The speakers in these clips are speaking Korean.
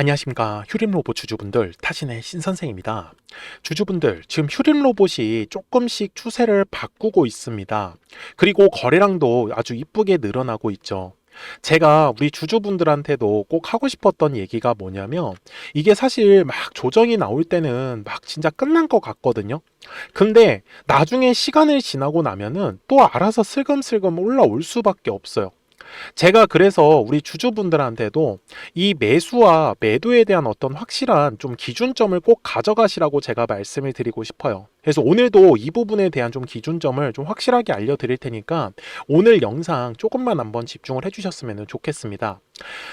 안녕하십니까. 휴림 로봇 주주분들 타신의 신선생입니다. 주주분들 지금 휴림 로봇이 조금씩 추세를 바꾸고 있습니다. 그리고 거래량도 아주 이쁘게 늘어나고 있죠. 제가 우리 주주분들한테도 꼭 하고 싶었던 얘기가 뭐냐면 이게 사실 막 조정이 나올 때는 막 진짜 끝난 것 같거든요. 근데 나중에 시간을 지나고 나면은 또 알아서 슬금슬금 올라올 수밖에 없어요 제가 그래서 우리 주주분들한테도 이 매수와 매도에 대한 어떤 확실한 좀 기준점을 꼭 가져가시라고 제가 말씀을 드리고 싶어요. 그래서 오늘도 이 부분에 대한 좀 기준점을 좀 확실하게 알려드릴 테니까 오늘 영상 조금만 한번 집중을 해주셨으면 좋겠습니다.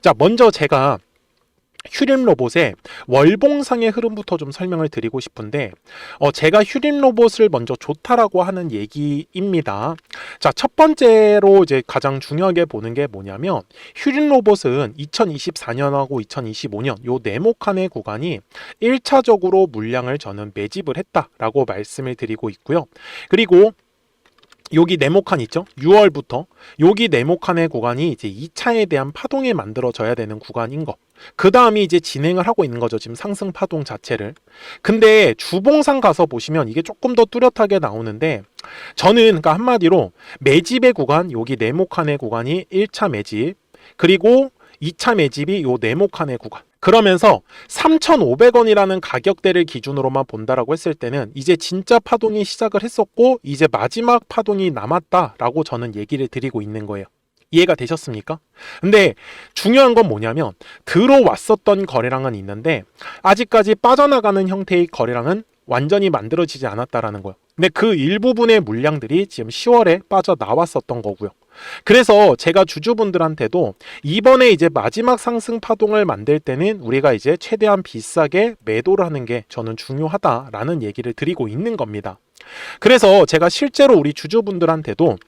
자, 먼저 제가 휴림 로봇의 월봉상의 흐름부터 좀 설명을 드리고 싶은데 어, 제가 휴림 로봇을 먼저 좋다라고 하는 얘기입니다. 자, 첫 번째로 이제 가장 중요하게 보는 게 뭐냐면 휴림 로봇은 2024년하고 2025년 요 네모칸의 구간이 1차적으로 물량을 저는 매집을 했다라고 말씀을 드리고 있고요. 그리고 여기 네모칸 있죠? 6월부터 여기 네모칸의 구간이 이제 2차에 대한 파동이 만들어져야 되는 구간인 거. 그 다음이 이제 진행을 하고 있는 거죠. 지금 상승 파동 자체를. 근데 주봉상 가서 보시면 이게 조금 더 뚜렷하게 나오는데 저는 그러니까 한마디로 매집의 구간, 여기 네모칸의 구간이 1차 매집, 그리고 2차 매집이 요 네모칸의 구간. 그러면서 3,500원이라는 가격대를 기준으로만 본다라고 했을 때는 이제 진짜 파동이 시작을 했었고 이제 마지막 파동이 남았다라고 저는 얘기를 드리고 있는 거예요. 이해가 되셨습니까? 근데 중요한 건 뭐냐면 들어왔었던 거래량은 있는데 아직까지 빠져나가는 형태의 거래량은 완전히 만들어지지 않았다라는 거예요. 근데 그 일부분의 물량들이 지금 10월에 빠져 나왔었던 거고요. 그래서 제가 주주분들한테도 이번에 이제 마지막 상승 파동을 만들 때는 우리가 이제 최대한 비싸게 매도를 하는 게 저는 중요하다라는 얘기를 드리고 있는 겁니다. 그래서 제가 실제로 우리 주주분들한테도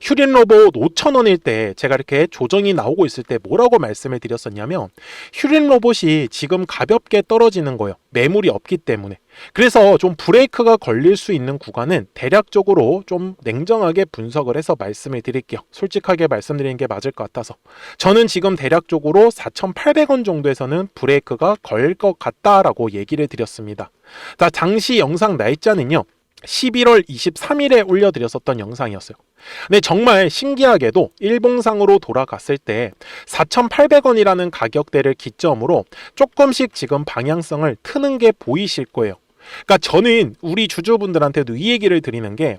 휴린 로봇 5,000원일 때 제가 이렇게 조정이 나오고 있을 때 뭐라고 말씀을 드렸었냐면 휴린 로봇이 지금 가볍게 떨어지는 거예요. 매물이 없기 때문에. 그래서 좀 브레이크가 걸릴 수 있는 구간은 대략적으로 좀 냉정하게 분석을 해서 말씀을 드릴게요. 솔직하게 말씀드리는 게 맞을 것 같아서. 저는 지금 대략적으로 4,800원 정도에서는 브레이크가 걸것 같다라고 얘기를 드렸습니다. 자, 당시 영상 날짜는요. 11월 23일에 올려드렸었던 영상이었어요. 근데 정말 신기하게도 일봉상으로 돌아갔을 때 4,800원이라는 가격대를 기점으로 조금씩 지금 방향성을 트는 게 보이실 거예요. 그러니까 저는 우리 주주분들한테도 이 얘기를 드리는 게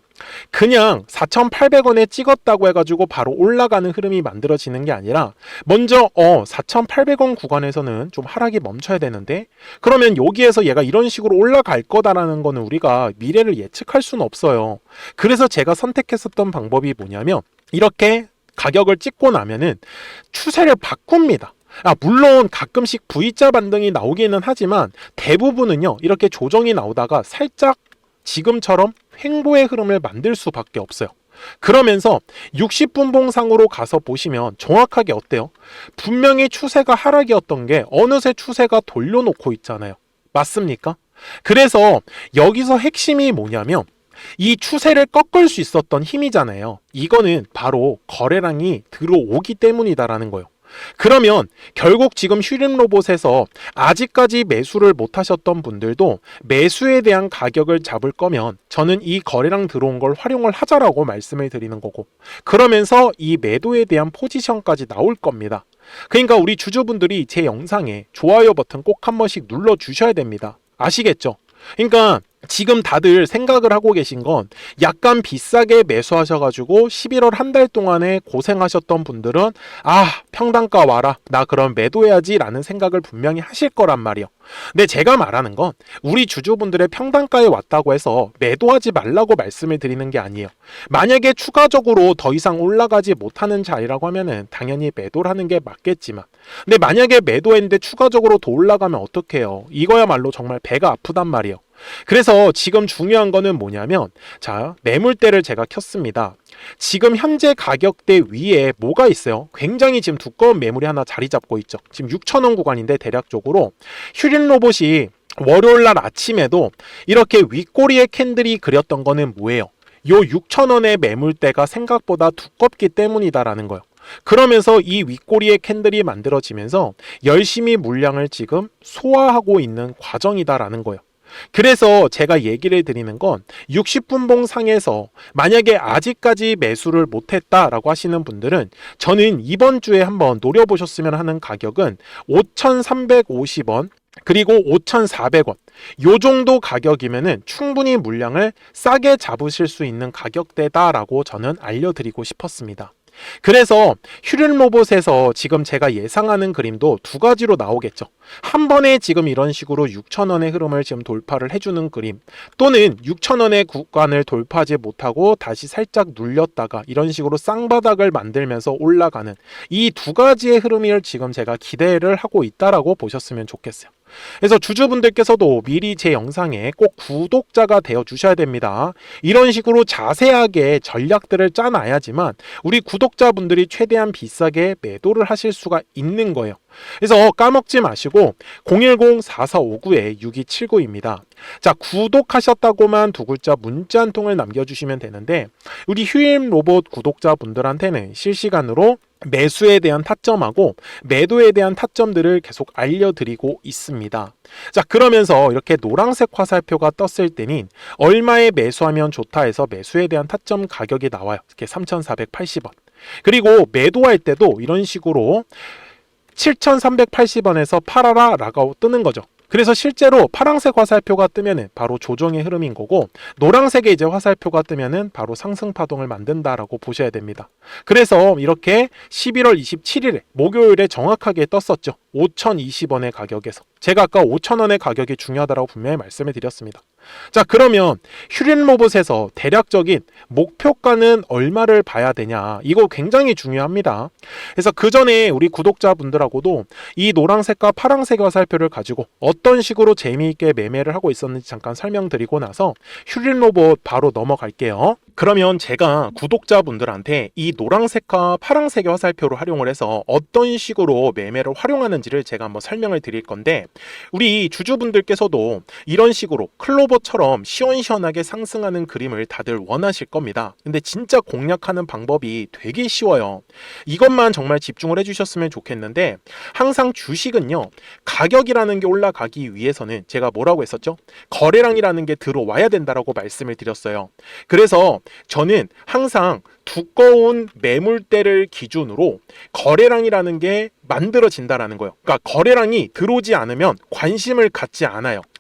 그냥 4,800원에 찍었다고 해가지고 바로 올라가는 흐름이 만들어지는 게 아니라 먼저 어 4,800원 구간에서는 좀 하락이 멈춰야 되는데 그러면 여기에서 얘가 이런 식으로 올라갈 거다라는 거는 우리가 미래를 예측할 수는 없어요. 그래서 제가 선택했었던 방법이 뭐냐면 이렇게 가격을 찍고 나면은 추세를 바꿉니다. 아, 물론 가끔씩 V자 반등이 나오기는 하지만 대부분은요, 이렇게 조정이 나오다가 살짝 지금처럼 횡보의 흐름을 만들 수밖에 없어요. 그러면서 60분 봉상으로 가서 보시면 정확하게 어때요? 분명히 추세가 하락이었던 게 어느새 추세가 돌려놓고 있잖아요. 맞습니까? 그래서 여기서 핵심이 뭐냐면 이 추세를 꺾을 수 있었던 힘이잖아요. 이거는 바로 거래량이 들어오기 때문이다라는 거예요. 그러면 결국 지금 휴림 로봇에서 아직까지 매수를 못 하셨던 분들도 매수에 대한 가격을 잡을 거면 저는 이 거래량 들어온 걸 활용을 하자라고 말씀을 드리는 거고 그러면서 이 매도에 대한 포지션까지 나올 겁니다. 그러니까 우리 주주분들이 제 영상에 좋아요 버튼 꼭 한 번씩 눌러 주셔야 됩니다. 아시겠죠? 그러니까 지금 다들 생각을 하고 계신 건 약간 비싸게 매수하셔가지고 11월 한 달 동안에 고생하셨던 분들은 아 평단가 와라. 나 그럼 매도해야지 라는 생각을 분명히 하실 거란 말이요. 근데 제가 말하는 건 우리 주주분들의 평단가에 왔다고 해서 매도하지 말라고 말씀을 드리는 게 아니에요. 만약에 추가적으로 더 이상 올라가지 못하는 자리라고 하면은 당연히 매도를 하는 게 맞겠지만. 근데 만약에 매도했는데 추가적으로 더 올라가면 어떡해요? 이거야말로 정말 배가 아프단 말이에요 그래서 지금 중요한 거는 뭐냐면 자 매물대를 제가 켰습니다. 지금 현재 가격대 위에 뭐가 있어요? 굉장히 지금 두꺼운 매물이 하나 자리 잡고 있죠. 지금 6천원 구간인데 대략적으로 휴린 로봇이 월요일 날 아침에도 이렇게 윗꼬리의 캔들이 그렸던 거는 뭐예요? 요 6천원의 매물대가 생각보다 두껍기 때문이다라는 거예요. 그러면서 이 윗꼬리의 캔들이 만들어지면서 열심히 물량을 지금 소화하고 있는 과정이다라는 거예요. 그래서 제가 얘기를 드리는 건 60분봉 상에서 만약에 아직까지 매수를 못했다라고 하시는 분들은 저는 이번 주에 한번 노려보셨으면 하는 가격은 5,350원 그리고 5,400원. 요 정도 가격이면은 충분히 물량을 싸게 잡으실 수 있는 가격대다라고 저는 알려드리고 싶었습니다. 그래서 휴린 로봇에서 지금 제가 예상하는 그림도 두 가지로 나오겠죠. 한 번에 지금 이런 식으로 6,000원의 흐름을 지금 돌파를 해주는 그림 또는 6,000원의 구간을 돌파하지 못하고 다시 살짝 눌렸다가 이런 식으로 쌍바닥을 만들면서 올라가는 이 두 가지의 흐름을 지금 제가 기대를 하고 있다라고 보셨으면 좋겠어요. 그래서 주주분들께서도 미리 제 영상에 꼭 구독자가 되어 주셔야 됩니다. 이런 식으로 자세하게 전략들을 짜놔야지만 우리 구독자분들이 최대한 비싸게 매도를 하실 수가 있는 거예요. 그래서 까먹지 마시고 010-4459-6279입니다. 자, 구독하셨다고만 두 글자 문자 한 통을 남겨주시면 되는데 우리 휴임 로봇 구독자분들한테는 실시간으로 매수에 대한 타점하고 매도에 대한 타점들을 계속 알려드리고 있습니다. 자, 그러면서 이렇게 노란색 화살표가 떴을 때는 얼마에 매수하면 좋다 해서 매수에 대한 타점 가격이 나와요. 이렇게 3,480원. 그리고 매도할 때도 이런 식으로 7,380원에서 팔아라 라고 뜨는 거죠. 그래서 실제로 파란색 화살표가 뜨면은 바로 조정의 흐름인 거고 노란색의 이제 화살표가 뜨면은 바로 상승 파동을 만든다라고 보셔야 됩니다. 그래서 이렇게 11월 27일에 목요일에 정확하게 떴었죠. 5,020원의 가격에서. 제가 아까 5,000원의 가격이 중요하다고 분명히 말씀을 드렸습니다. 자, 그러면 휴린 로봇에서 대략적인 목표가는 얼마를 봐야 되냐? 이거 굉장히 중요합니다. 그래서 그 전에 우리 구독자분들하고도 이 노란색과 파란색 화살표를 가지고 어떤 식으로 재미있게 매매를 하고 있었는지 잠깐 설명드리고 나서 휴린 로봇 바로 넘어갈게요. 그러면 제가 구독자분들한테 이 노란색과 파란색의 화살표를 활용을 해서 어떤 식으로 매매를 활용하는지를 제가 한번 설명을 드릴 건데 우리 주주분들께서도 이런 식으로 클로버 처럼 시원시원하게 상승하는 그림을 다들 원하실 겁니다. 근데 진짜 공략하는 방법이 되게 쉬워요. 이것만 정말 집중을 해주셨으면 좋겠는데 항상 주식은요 가격이라는 게 올라가기 위해서는 제가 뭐라고 했었죠? 거래량이라는 게 들어와야 된다라고 말씀을 드렸어요. 그래서 저는 항상 두꺼운 매물대를 기준으로 거래량이라는 게 만들어진다라는 거예요. 그러니까 거래량이 들어오지 않으면 관심을 갖지 않아요.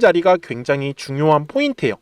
자리가 굉장히 중요한 포인트예요.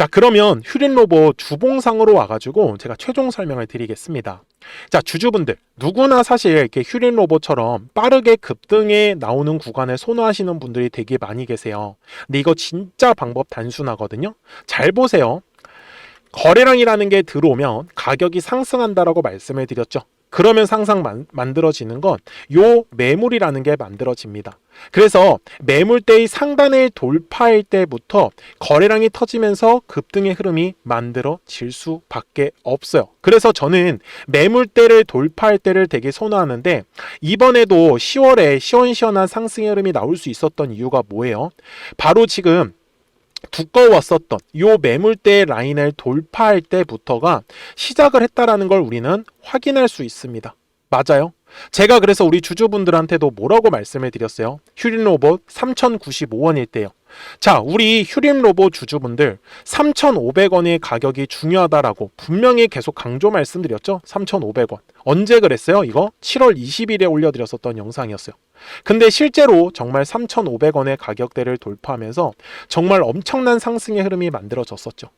자, 그러면 휴린 로봇 주봉상으로 와가지고 제가 최종 설명을 드리겠습니다. 자, 주주분들, 누구나 사실 이렇게 휴린 로봇처럼 빠르게 급등에 나오는 구간을 선호하시는 분들이 되게 많이 계세요. 근데 이거 진짜 방법 단순하거든요. 잘 보세요. 거래량이라는 게 들어오면 가격이 상승한다라고 말씀을 드렸죠. 그러면 항상 만, 만들어지는 건 요 매물이라는 게 만들어집니다. 그래서 매물대의 상단을 돌파할 때부터 거래량이 터지면서 급등의 흐름이 만들어질 수밖에 없어요. 그래서 저는 매물대를 돌파할 때를 되게 선호하는데 이번에도 10월에 시원시원한 상승의 흐름이 나올 수 있었던 이유가 뭐예요? 바로 지금 두꺼웠었던 요 매물대 라인을 돌파할 때부터가 시작을 했다라는 걸 우리는 확인할 수 있습니다. 맞아요. 제가 그래서 우리 주주분들한테도 뭐라고 말씀을 드렸어요? 휴린 로봇 3,095원일 때요. 자, 우리 휴림 로봇 주주분들 3,500원의 가격이 중요하다라고 분명히 계속 강조 말씀드렸죠? 3,500원. 언제 그랬어요? 이거 7월 20일에 올려드렸었던 영상이었어요. 근데 실제로 정말 3,500원의 가격대를 돌파하면서 정말 엄청난 상승의 흐름이 만들어졌었죠.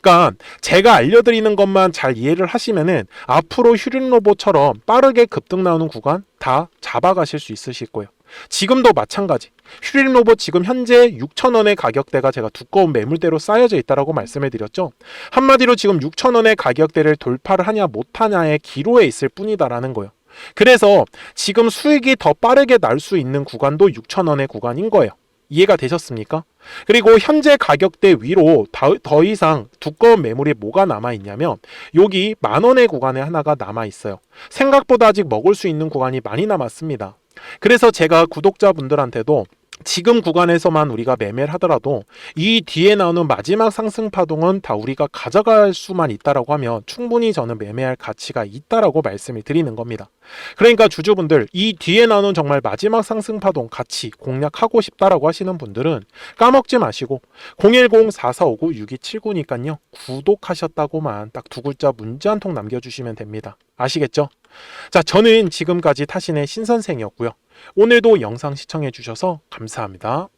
그러니까 제가 알려드리는 것만 잘 이해를 하시면은 앞으로 휴림 로봇처럼 빠르게 급등 나오는 구간 다 잡아가실 수 있으실 거예요. 지금도 마찬가지. 휴림 로봇 지금 현재 6,000원의 가격대가 제가 두꺼운 매물대로 쌓여져 있다라고 말씀을 드렸죠. 한마디로 지금 6,000원의 가격대를 돌파를 하냐 못하냐의 기로에 있을 뿐이다라는 거예요. 그래서 지금 수익이 더 빠르게 날 수 있는 구간도 6,000원의 구간인 거예요. 이해가 되셨습니까? 그리고 현재 가격대 위로 더, 더 이상 두꺼운 매물이 뭐가 남아 있냐면 여기 만 원의 구간에 하나가 남아 있어요. 생각보다 아직 먹을 수 있는 구간이 많이 남았습니다. 그래서 제가 구독자분들한테도 지금 구간에서만 우리가 매매를 하더라도 이 뒤에 나오는 마지막 상승 파동은 다 우리가 가져갈 수만 있다라고 하면 충분히 저는 매매할 가치가 있다라고 말씀을 드리는 겁니다. 그러니까 주주분들 이 뒤에 나오는 정말 마지막 상승 파동 같이 공략하고 싶다라고 하시는 분들은 까먹지 마시고 010-4459-6279니까요 구독하셨다고만 딱 두 글자 문자 한 통 남겨주시면 됩니다. 아시겠죠? 자 저는 지금까지 타신의 신선생이었고요. 오늘도 영상 시청해 주셔서 감사합니다.